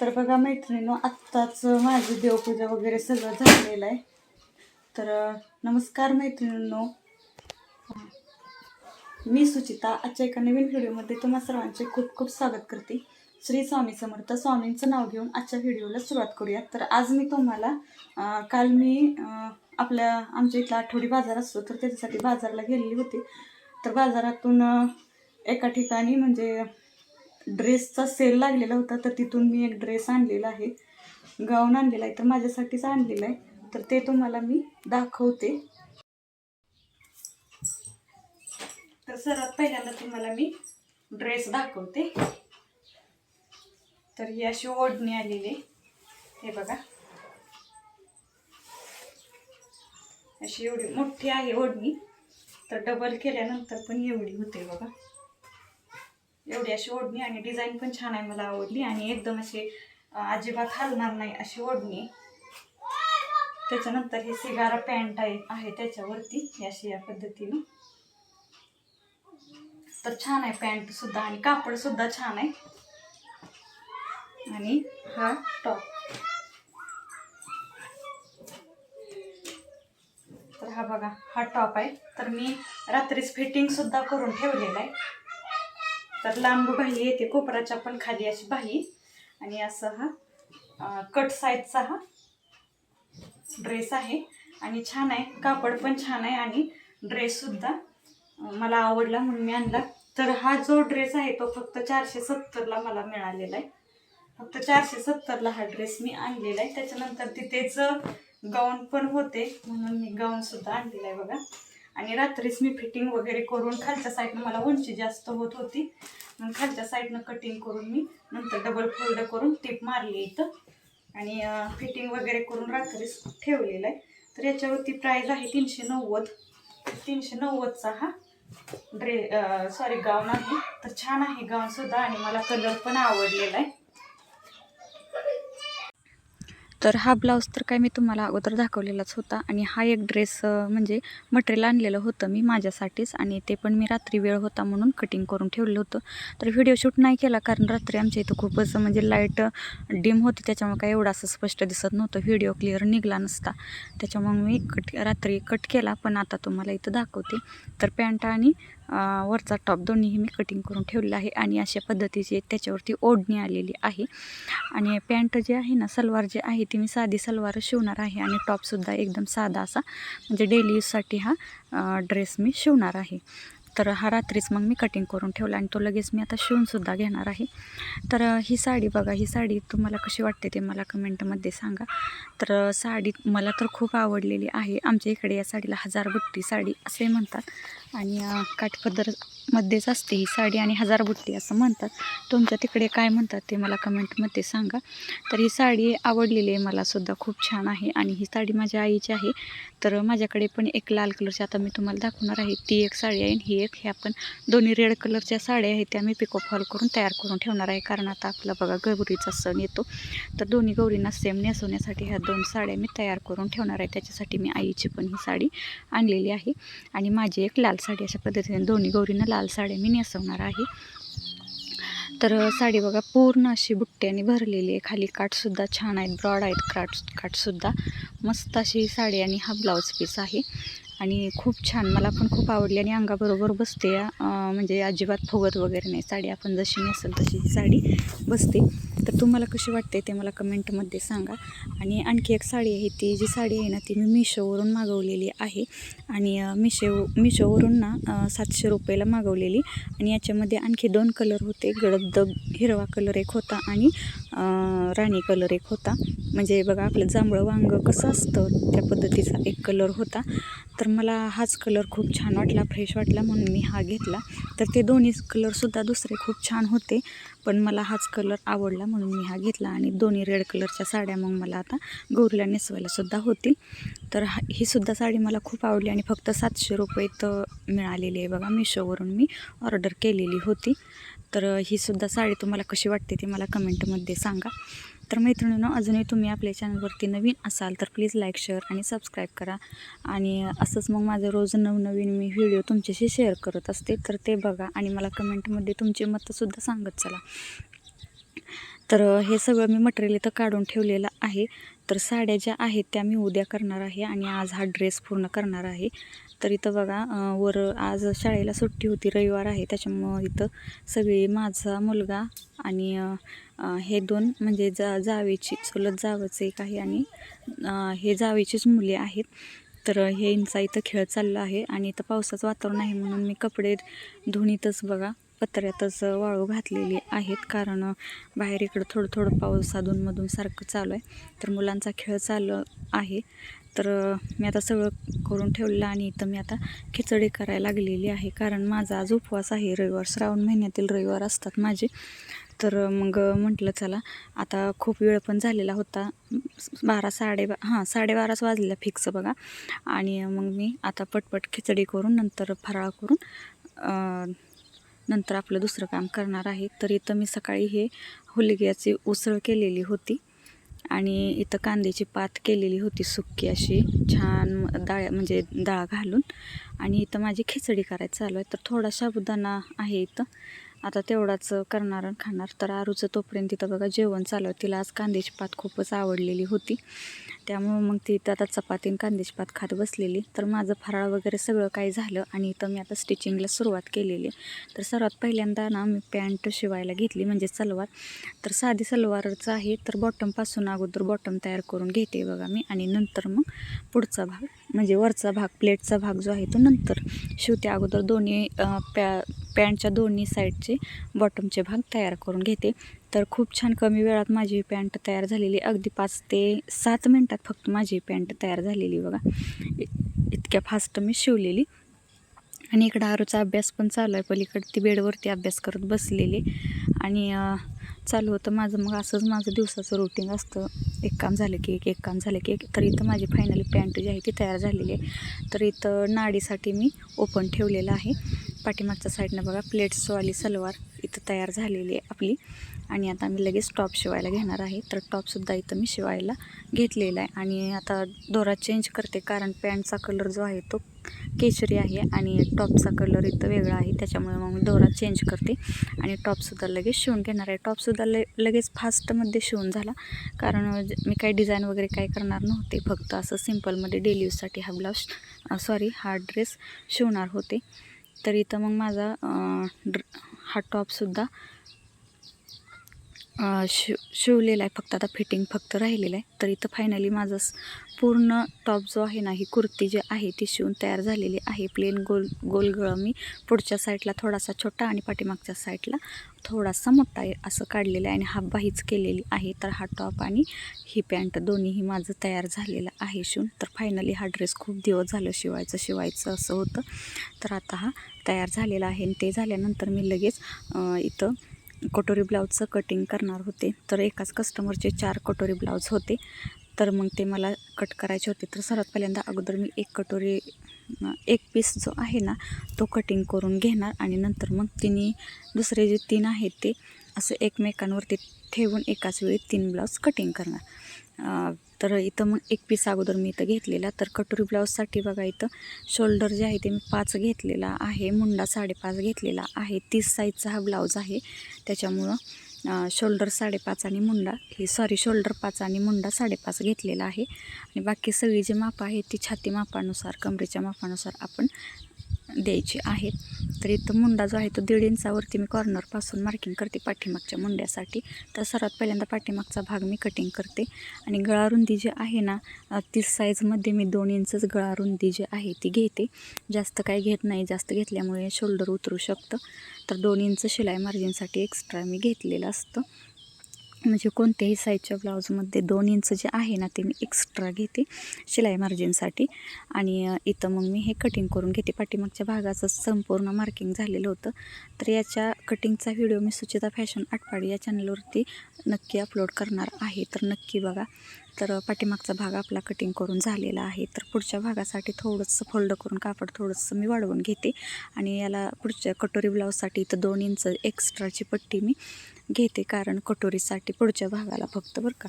तर बघा मैत्रिणीनं आत्ताच माझी देवपूजा वगैरे सगळं झालेलं आहे. तर नमस्कार मैत्रिणींनो. मी सुचिता आजच्या एका नवीन व्हिडिओमध्ये तुम्हा सर्वांचे खूप खूप स्वागत करते. श्री स्वामी समर्थ स्वामींचं नाव घेऊन आजच्या व्हिडिओला सुरुवात करूया तर आज मी तुम्हाला काल मी आपल्या आमच्या इथला आठवडी बाजार असतो तर त्याच्यासाठी बाजारला गेलेली होती. तर बाजारातून एका ठिकाणी म्हणजे ड्रेसचा सेल लागलेला होता तर तिथून मी एक ड्रेस आणलेला आहे. गाऊन आणलेला आहे तर माझ्यासाठीच आणलेला आहे. तर ते तुम्हाला मी दाखवते. तर सर्वात पहिल्यांदा तुम्हाला मी ड्रेस दाखवते. तर ही अशी ओढणी आलेली आहे. हे बघा. अशी एवढी मोठी आहे ओढणी. तर डबल केल्यानंतर पण एवढी होते बघा. एवढी अशी ओढणी आणि डिझाईन पण छान आहे मला आवडली आणि एकदम अशी अजिबात हलणार नाही अशी ओढणी. त्याच्यानंतर हे सिगारा पॅन्ट आहे आहे त्याच्यावरती अशी या पद्धतीनं. तर छान आहे पॅन्ट सुद्धा आणि कापड सुद्धा छान आहे. आणि हा टॉप. तर हा बघा हा टॉप आहे. तर मी रात्रीच फिटिंग सुद्धा करून ठेवलेला आहे. तर लांब बाही येते कोपराच्या पण खाली अशी बाही आणि असं हा कट साईजचा हा ड्रेस आहे. आणि छान आहे कापड पण छान आहे आणि ड्रेससुद्धा मला आवडला म्हणून मी आणला. तर हा जो ड्रेस आहे तो फक्त चारशे सत्तरला मला मिळालेला आहे. फक्त चारशे सत्तरला हा ड्रेस मी आणलेला आहे. त्याच्यानंतर तिथेच गाऊन पण होते म्हणून मी गाऊनसुद्धा आणलेला आहे बघा. आणि रात्रीच मी फिटिंग वगैरे करून खालच्या साईडनं मला उंची जास्त होत होती. मग खालच्या साईडनं कटिंग करून मी नंतर डबल फोल्ड करून टिप मारली इथं. आणि फिटिंग वगैरे करून रात्रीच ठेवलेलं आहे. तर याच्यावरती प्राईज आहे तीनशे नव्वद. तीनशे नव्वदचा हा ड्रे सॉरी गाऊन आहे. तर छान आहे गाऊनसुद्धा आणि मला कलर पण आवडलेला आहे. तर हा ब्लाऊज तर काय मी तुम्हाला अगोदर दाखवलेलाच होता आणि हा एक ड्रेस म्हणजे मटेरियल आणलेलं होतं मी माझ्यासाठीच आणि ते पण मी रात्री वेळ होता म्हणून कटिंग करून ठेवलं होतं. तर व्हिडिओ शूट नाही केला कारण रात्री आमच्या इथं खूपच म्हणजे लाइट डिम होती त्याच्यामुळे काय एवढं असं स्पष्ट दिसत नव्हतं. व्हिडिओ क्लिअर निघला नसता. त्याच्यामुळे मी कट रात्री कट केला पण आता तुम्हाला इथं दाखवते. तर पॅन्ट आणि वरचा टॉप दोन्हीही मी कटिंग करून ठेवलेला आहे आणि अशा पद्धतीची त्याच्यावरती ओढणी आलेली आहे. आणि पॅन्ट जे आहे ना सलवार जे आहे ती मी साधी सलवार शिवणार आहे आणि टॉपसुद्धा एकदम साधा असा म्हणजे डेली यूजसाठी हा ड्रेस मी शिवणार आहे. तर हा रात्रीच मग मी कटिंग करून ठेवला आणि तो लगेच मी आता शिवूनसुद्धा घेणार आहे. तर ही साडी बघा ही साडी तुम्हाला कशी वाटते ते मला कमेंटमध्ये सांगा. तर साडी मला तर खूप आवडलेली आहे. आमच्या इकडे या साडीला हजार बुट्टी साडी असे म्हणतात. आणि काठपदरमध्येच असते ही साडी आणि हजारबुट्टी असं म्हणतात. तुमच्या तिकडे काय म्हणतात ते मला कमेंटमध्ये सांगा. तर ही साडी आवडलेली आहे मलासुद्धा खूप छान आहे आणि ही साडी माझ्या आईची आहे. तर माझ्याकडे पण एक लाल कलरची आता मी तुम्हाला दाखवणार आहे. ती एक साडी आहे ही एक ह्या पण दोन्ही रेड कलरच्या साड्या आहेत त्या मी पिको फॉल करून तयार करून ठेवणार आहे. कारण आता आपला बघा गौरीचा सण येतो. तर दोन्ही गौरींना सेम नेसवण्यासाठी ह्या दोन साड्या मी तयार करून ठेवणार आहे. त्याच्यासाठी मी आईची पण ही साडी आणलेली आहे. आणि माझी एक लाल साडी अशा पद्धतीने दोन्ही गौरींना लाल साड्या मी नेसवणार आहे. तर साडी बघा पूर्ण अशी बुट्ट्याने भरलेली आहे. खाली काठसुद्धा छान आहेत. ब्रॉड आहेत काठ काठसुद्धा मस्त अशी साडी आणि हा ब्लाऊज पीस आहे. आणि खूप छान मला पण खूप आवडली आणि अंगाबरोबर बसते. म्हणजे अजिबात फुगत वगैरे नाही. साडी आपण जशी नेसेल तशी ही साडी बसते. तर तुम्हाला कशी वाटते ते मला कमेंटमध्ये सांगा. आणि आणखी एक साडी आहे ती जी साडी आहे ना ती मी मिशोवरून मागवलेली आहे. आणि मिशो मिशोवरून ना सातशे रुपयाला मागवलेली. आणि याच्यामध्ये आणखी दोन कलर होते. गडद हिरवा कलर एक होता आणि राणी कलर एक होता. म्हणजे बघा आपलं जांभळं वांग कसं असतं त्या पद्धतीचा एक कलर होता. तर मला हाच कलर खूप छान वाटला फ्रेश वाटला म्हणून मी हा घेतला. तर ते दोन्ही कलरसुद्धा दुसरे खूप छान होते पण मला हाच कलर आवडला म्हणून मी हा घेतला. आणि दोन्ही रेड कलरच्या साड्या मग मला आता गौरीला नेसवायलासुद्धा होतील. तर हा ही सुद्धा साडी मला खूप आवडली आणि फक्त सातशे रुपये तर मिळालेली आहे बघा मिशोवरून मी ऑर्डर केलेली होती. तर ही सुद्धा साडी तुम्हाला कशी वाटते ती मला कमेंटमध्ये सांगा. तर मैत्रिणींनो अजूनही तुम्ही आपल्या चॅनलवरती नवीन असाल तर प्लीज लाईक शेअर आणि सबस्क्राईब करा. आणि असंच मग माझं रोज नवनवीन मी व्हिडिओ तुमच्याशी शेअर करत असते तर ते बघा आणि मला कमेंटमध्ये तुमची मतंसुद्धा सांगत चला. तर हे सगळं मी मटेरियल इथं काढून ठेवलेलं आहे. तर साड्या ज्या आहेत त्या मी उद्या करणार आहे आणि आज हा ड्रेस पूर्ण करणार आहे. तर इथं बघा वर आज शाळेला सुट्टी होती रविवार आहे त्याच्यामुळं इथं सगळी माझा मुलगा आणि हे दोन म्हणजे जा जावेची चुलत जावंच एक आहे आणि हे जावेचीच मुले आहेत. तर हे यांचा इथं खेळ चालला आहे आणि इथं पावसाचं वातावरण आहे म्हणून मी कपडे धुणीतच बघा पत्र्यातच वाळू घातलेली आहेत. कारण बाहेर इकडं थोडं थोडं पाऊस अधूनमधून सारखं चालू आहे. तर मुलांचा खेळ चालू आहे. तर मी आता सगळं करून ठेवलं आणि इथं मी आता खिचडी करायला लागलेली आहे. कारण माझा आज उपवास आहे. रविवार श्रावण महिन्यातील रविवार असतात माझे. तर मग म्हटलं चला आता खूप वेळ पण झालेला होता. बारा साडेबा हां साडेबाराच वाजलेला फिक्स बघा. आणि मग मी आता पटपट खिचडी करून नंतर फराळ करून नंतर आपलं दुसरं काम करणार आहे. तर इथं मी सकाळी हे हुलग्याची उसळ केलेली होती. आणि इथं कांद्याची पात केलेली होती सुक्की अशी छान डाळ म्हणजे डाळ घालून. आणि इथं माझी खिचडी करायची चालू आहे तर थोडा साबुदाणा आहे इथं. आता तेवढाच करणार आणि खाणार. तर आरूचं तोपर्यंत तिथं बघा जेवण चालू तिला आज कांद्याची पात खूपच आवडलेली होती. त्यामुळं मग ती इथं आता चपाती आणि कांद्याची पात खात बसलेली. तर माझं फराळ वगैरे सगळं काही झालं आणि इथं मी आता स्टिचिंगला सुरुवात केलेली तर सर्वात पहिल्यांदा ना मी पॅन्ट शिवायला घेतली म्हणजे सलवार. तर साधी सलवारचं आहे तर बॉटमपासून अगोदर बॉटम तयार करून घेते बघा मी. आणि नंतर मग पुढचा भाग म्हणजे वरचा भाग प्लेटचा भाग जो आहे तो नंतर. शिवते अगोदर दोन्ही पॅ पॅन्टच्या दोन्ही साईडचे बॉटमचे भाग तयार करून घेते. तर खूप छान कमी वेळात माझी पॅन्ट तयार झालेली. अगदी पाच ते सात मिनटात फक्त माझी पॅन्ट तयार झालेली बघा. इ- इतक्या फास्ट मी शिवलेली. आणि इकडं आरूचा अभ्यास पण चालू आहे. पलीकडे ती बेडवरती अभ्यास करत बसलेली. आणि चालू होतं. माझं मग असंच माझं दिवसाचं रुटीन असतं. एक काम झालं की एक एक काम झालं की एक. तर इथं माझी फायनली पॅन्ट जी आहे ती तयार झालेली आहे. तर इथं नाडीसाठी मी ओपन ठेवलेलं आहे. पाठीमागच्या साईडनं बघा प्लेट्सवाली सलवार इथं तयार झालेली आहे आपली. आणि आता मी लगेच टॉप शिवायला घेणार आहे. तर टॉपसुद्धा इथं मी शिवायला घेतलेला आहे. आणि आता दोरा चेंज करते कारण पॅन्टचा कलर जो आहे तो केशरी आहे आणि टॉपचा कलर इथं वेगळा आहे. त्याच्यामुळे मग मी दोरा चेंज करते आणि टॉपसुद्धा लगेच शिवून घेणार आहे. टॉपसुद्धा ले लगेच फास्टमध्ये शिवून झाला. कारण मी काही डिझाईन वगैरे काय करणार नव्हते. फक्त असं सिम्पलमध्ये डेली यूजसाठी हा ब्लाऊज सॉरी हा ड्रेस शिवणार होते. तर इथं मग माझा ड्र हा टॉपसुद्धा शिव शिवलेला आहे. फक्त आता फिटिंग फक्त राहिलेलं आहे. तर इथं फायनली माझं पूर्ण टॉप जो आहे ना ही कुर्ती जी आहे ती शिवून तयार झालेली आहे. प्लेन गोल गोलगळं मी पुढच्या साईडला थोडासा छोटा आणि पाठीमागच्या साईडला थोडासा मोठा आहे असं काढलेलं आहे. आणि हाफ बाहीच केलेली आहे. तर हा टॉप आणि ही पॅन्ट दोन्हीही माझं तयार झालेलं आहे शिवून. तर फायनली हा ड्रेस खूप दिवस झालं शिवायचं शिवायचं असं होतं. तर आता हा तयार झालेला आहे. आणि ते झाल्यानंतर मी लगेच इथं कटोरी ब्लाऊजचं कटिंग करणार होते. तर एकाच कस्टमरचे चार कटोरी ब्लाऊज होते. तर मग ते मला कट करायचे होते. तर सर्वात पहिल्यांदा अगोदर मी एक कटोरी एक पीस जो आहे ना तो कटिंग करून घेणार आणि नंतर मग तिन्ही दुसरे जे तीन आहेत ते असं एकमेकांवरती ठेवून एकाच वेळी तीन ब्लाऊज कटिंग करणार. तर इथं मग एक पीस अगोदर मी इथं घेतलेला. तर कटोरी ब्लाऊजसाठी बघा इथं शोल्डर जे आहे ते मी पाच घेतलेला आहे. मुंडा साडेपाच घेतलेला आहे. तीस साईजचा हा ब्लाऊज आहे. त्याच्यामुळं शोल्डर साडेपाच आणि मुंडा हे सॉरी शोल्डर पाच आणि मुंडा साडेपाच घेतलेला आहे. आणि बाकी सगळी जी मापं आहेत ती छाती मापानुसार कमरेच्या मापानुसार आपण द्यायचे आहेत. तर इथं मुंडा जो आहे तो दीड इंचावरती मी कॉर्नरपासून मार्किंग करते पाठीमागच्या मुंड्यासाठी. तर सर्वात पहिल्यांदा पाठीमागचा भाग मी कटिंग करते. आणि गळारुंदी जी आहे ना ती साईजमध्ये मी दोन इंचच गळारुंदी जी आहे ती घेते. जास्त काही घेत नाही जास्त घेतल्यामुळे शोल्डर उतरू शकतं. तर दोन इंच शिलाई मार्जिनसाठी एक्स्ट्रा मी घेतलेलं असतं. म्हणजे कोणत्याही साईजच्या ब्लाऊजमध्ये दोन इंच जे आहे ना ते मी एक्स्ट्रा घेते शिलाई मार्जिनसाठी आणि इथं मग मी हे कटिंग करून घेते. पाठीमागच्या भागाचं संपूर्ण मार्किंग झालेलं होतं. तर याच्या कटिंगचा व्हिडिओ मी सुचिता फॅशन आटपाडी या चॅनलवरती नक्की अपलोड करणार आहे. तर नक्की बघा. तर पाठीमागचा भाग आपला कटिंग करून झालेला आहे. तर पुढच्या भागासाठी थोडंसं फोल्ड करून कापड थोडंसं मी वाढवून घेते. आणि याला पुढच्या कटोरी ब्लाऊजसाठी इथं दोन इंच एक्स्ट्राची पट्टी मी घेते कारण कटोरीसाठी पुढच्या भागाला फक्त बरं का.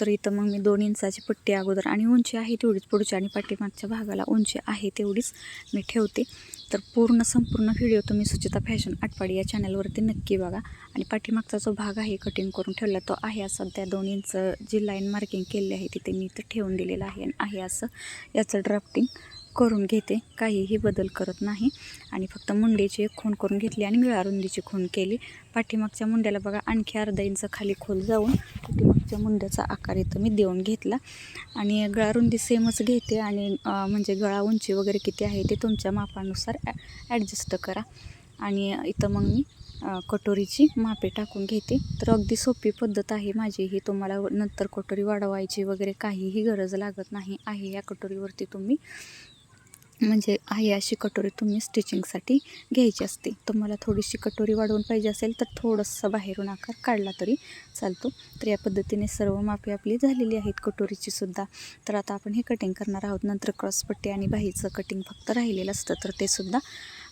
तर इथं मग मी दोन इंचाची पट्टी अगोदर आणि उंची आहे तेवढीच पुढच्या आणि पाठीमागच्या भागाला उंची आहे तेवढीच मी ठेवते. तर पूर्ण संपूर्ण व्हिडिओ तुम्ही सुचिता फॅशन आटपाडी या चॅनलवरती नक्की बघा. आणि पाठीमागचा जो भाग आहे कटिंग करून ठेवला तो आहे असं त्या दोन इंच जी लाईन मार्किंग केलेली आहे तिथे मी इथं ठेवून दिलेलं आहे आणि आहे असं याचं ड्राफ्टिंग करून घेते. काहीही बदल करत नाही. आणि फक्त मुंडेची एक खून करून घेतली आणि रुंदीची खून केली. पाठीमागच्या मुंड्याला बघा आणखी अर्धा इंच खाली खोल जाऊन पाठीमागच्या मुंड्याचा आकार इथं मी देऊन घेतला. आणि गळारुंदी सेमच घेते आणि म्हणजे गळा उंची वगैरे किती आहे ते तुमच्या मापानुसार ॲ ॲडजस्ट करा. आणि इथं मग मी कटोरीची मापे टाकून घेते. तर अगदी सोपी पद्धत आहे माझी. ही तुम्हाला नंतर कटोरी वाढवायची वगैरे काहीही गरज लागत नाही. आहे या कटोरीवरती तुम्ही म्हणजे आहे अशी कटोरी तुम्ही स्टिचिंगसाठी घ्यायची असते. तुम्हाला थोडीशी कटोरी वाढवून पाहिजे असेल तर थोडंसं बाहेरून आकार काढला तरी चालतो. तर या पद्धतीने सर्व मापे आपली झालेली आहेत कटोरीची सुद्धा. तर आता आपण हे कटिंग करणार आहोत. नंतर क्रॉसपट्टी आणि बाहीचं कटिंग फक्त राहिलेलं असतं. तर ते सुद्धा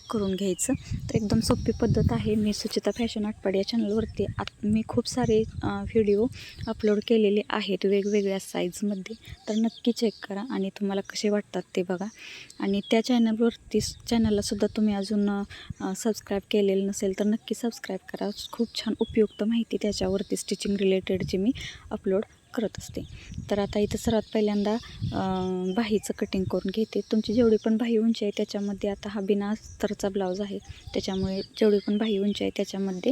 करून घ्यायचं. तर एकदम सोपी पद्धत आहे. मी सुचिता फॅशन आटपाड या चॅनलवरती आत मी खूप सारे व्हिडिओ अपलोड केलेले आहेत वेगवेगळ्या साईजमध्ये तर नक्की चेक करा आणि तुम्हाला कसे वाटतात ते बघा. आणि त्या चॅनलवरती चॅनललासुद्धा तुम्ही अजून सबस्क्राईब केलेलं नसेल तर नक्की सबस्क्राईब करा. खूप छान उपयुक्त माहिती त्याच्यावरती स्टिचिंग रिलेटेडची मी अपलोड करत असते. तर आता इथं सर्वात पहिल्यांदा बाहीचं कटिंग करून घेते. तुमची जेवढी पण बाही उंची आहे त्याच्यामध्ये आता हा बिना अस्तरचा ब्लाऊज आहे. त्याच्यामुळे जेवढी पण बाही उंची आहे त्याच्यामध्ये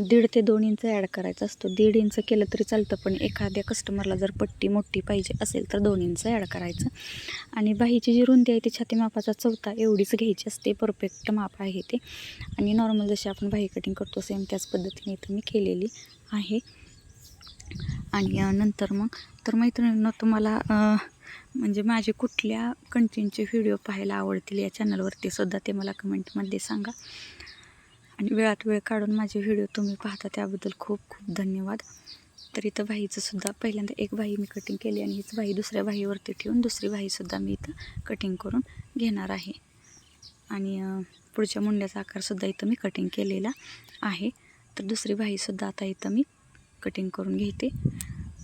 दीड ते दोन इंच ॲड करायचा असतो. दीड इंच केलं तरी चालतं पण एखाद्या कस्टमरला जर पट्टी मोठी पाहिजे असेल तर दोन इंच ॲड करायचं. आणि बाहीची जी रुंदी आहे ती छाती मापाचा चौथा एवढीच घ्यायची असते. परफेक्ट माप आहे ते. आणि नॉर्मल जशी आपण बाही कटिंग करतो सेम त्याच पद्धतीने इथं मी केलेली आहे. आणि नंतर मग. तर मैत्रिणींना तुम्हाला म्हणजे माझे कुठल्या कंटेंटचे व्हिडिओ पाहायला आवडतील या चॅनलवरती सुद्धा ते मला कमेंटमध्ये सांगा. आणि वेळात वेळ काढून माझे व्हिडिओ तुम्ही पाहता त्याबद्दल खूप खूप धन्यवाद. तर इथं भाईचं सुद्धा पहिल्यांदा एक बाई मी कटिंग केली आणि हीच बाई दुसऱ्या भाईवरती ठेवून दुसरी भाईसुद्धा मी इथं कटिंग करून घेणार आहे. आणि पुढच्या मुंड्याचा आकारसुद्धा इथं मी कटिंग केलेला आहे. तर दुसरी भाईसुद्धा आता इथं मी कटिंग करून घेते.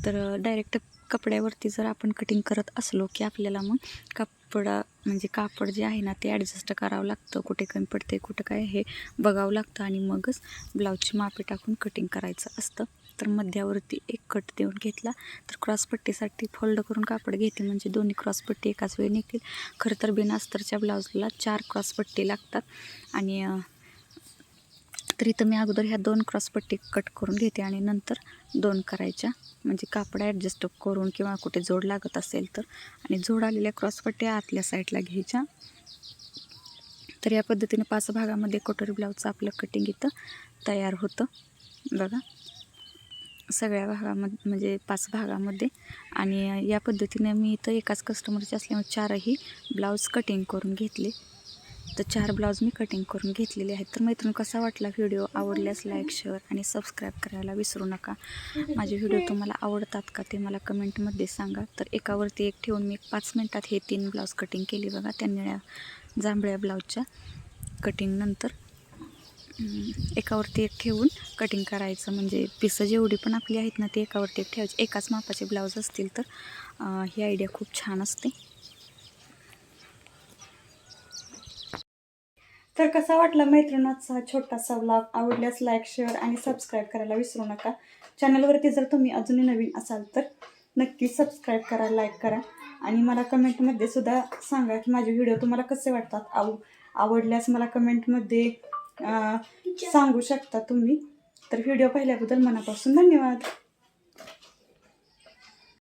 तर डायरेक्ट कपड्यावरती जर आपण कटिंग करत असलो की आपल्याला मग कापडा म्हणजे कापड जे आहे ना ते ॲडजस्ट करावं लागतं. कुठे कमी पडते कुठं काय हे बघावं लागतं आणि मगच ब्लाऊजची मापे टाकून कटिंग करायचं असतं. तर मध्यावरती एक कट देऊन घेतला. तर क्रॉसपट्टीसाठी फोल्ड करून कापड घेते. म्हणजे दोन्ही क्रॉसपट्टी एकाच वेळी निघतील. खरं तर बिना अस्तरच्या ब्लाऊजला चार क्रॉसपट्टी लागतात. आणि तर इथं मी अगोदर ह्या दोन क्रॉसपट्टी कट करून घेते आणि नंतर दोन करायच्या. म्हणजे कापड ॲडजस्ट करून किंवा कुठे जोड लागत असेल तर. आणि जोड आलेल्या क्रॉसपट्ट्या आतल्या साईडला घ्यायच्या. तर या पद्धतीने पाच भागामध्ये कटोरी ब्लाऊजचं आपलं कटिंग इथं तयार होतं. बघा. सगळ्या भागामध्ये म्हणजे पाच भागामध्ये. आणि या पद्धतीने मी इथं एकाच कस्टमरचे असल्यामुळे चारही ब्लाऊज कटिंग करून घेतले. तर चार ब्लाऊज मी कटिंग करून घेतलेले आहेत. तर मैत्रीण कसा वाटला व्हिडिओ आवडल्यास लाईक शेअर आणि सबस्क्राईब करायला विसरू नका. माझे व्हिडिओ तुम्हाला आवडतात का ते मला कमेंटमध्ये सांगा. तर एकावरती एक ठेवून मी पाच मिनटात हे तीन ब्लाऊज कटिंग केली बघा. त्या निळ्या जांभळ्या ब्लाऊजच्या कटिंगनंतर एकावरती एक ठेवून कटिंग करायचं. म्हणजे पिसं जेवढी पण आपली आहेत ना ती एकावरती एक ठेवायची. एकाच मापाचे ब्लाऊज असतील तर ही आयडिया खूप छान असते. तर कसा वाटला मैत्रिणाचा हा छोटासा व्लॉग आवडल्यास लाईक शेअर आणि सबस्क्राईब करायला विसरू नका. चॅनलवरती जर तुम्ही अजूनही नवीन असाल तर नक्की सबस्क्राईब करा लाईक करा. आणि मला कमेंटमध्ये सुद्धा सांगा की माझे व्हिडिओ तुम्हाला कसे वाटतात? आव आवडल्यास मला कमेंटमध्ये सांगू शकता तुम्ही. तर व्हिडिओ पाहिल्याबद्दल मनापासून धन्यवाद.